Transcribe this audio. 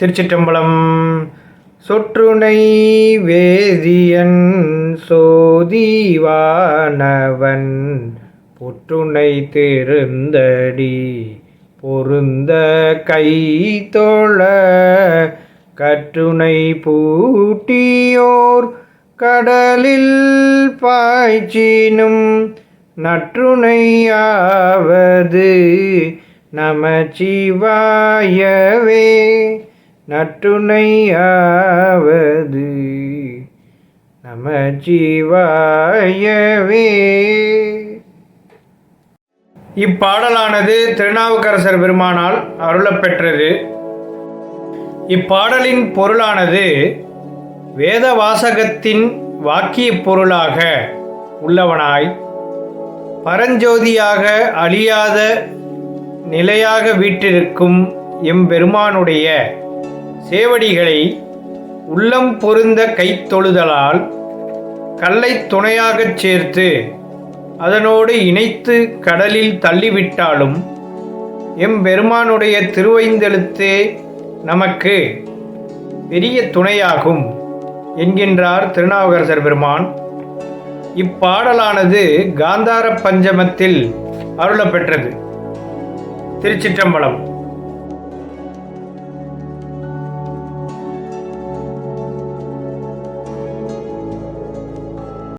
திருச்சிற்றம்பலம். சொற்றுனை வேதியன் சோதிவானவன் புற்றுனை திருந்தடி பொருந்த கை தோழ கற்றுனை பூட்டியோர் கடலில் பாய்ச்சினும் நற்றுணையாவது நமச்சிவாயவே நற்றுணையாவது நமச்சிவாயவே. இப்பாடலானது திருநாவுக்கரசர் பெருமானால் அருளப்பெற்றது. இப்பாடலின் பொருளானது வேத வாசகத்தின் வாக்கிய பொருளாக உள்ளவனாய் பரஞ்சோதியாக அழியாத நிலையாக வீற்றிருக்கும் எம்பெருமானுடைய சேவடிகளை உள்ளம் பொருந்த கைத்தொழுதலால் கல்லை துணையாகச் சேர்த்து அதனோடு இணைத்து கடலில் தள்ளிவிட்டாலும் எம்பெருமானுடைய திருவைந்தெழுத்தே நமக்கு பெரிய துணையாகும் என்கின்றார் திருநாவுக்கரசர் பெருமான். இப்பாடலானது காந்தார பஞ்சமத்தில் அருளப்பெற்றது. திருச்சிற்றம்பலம்.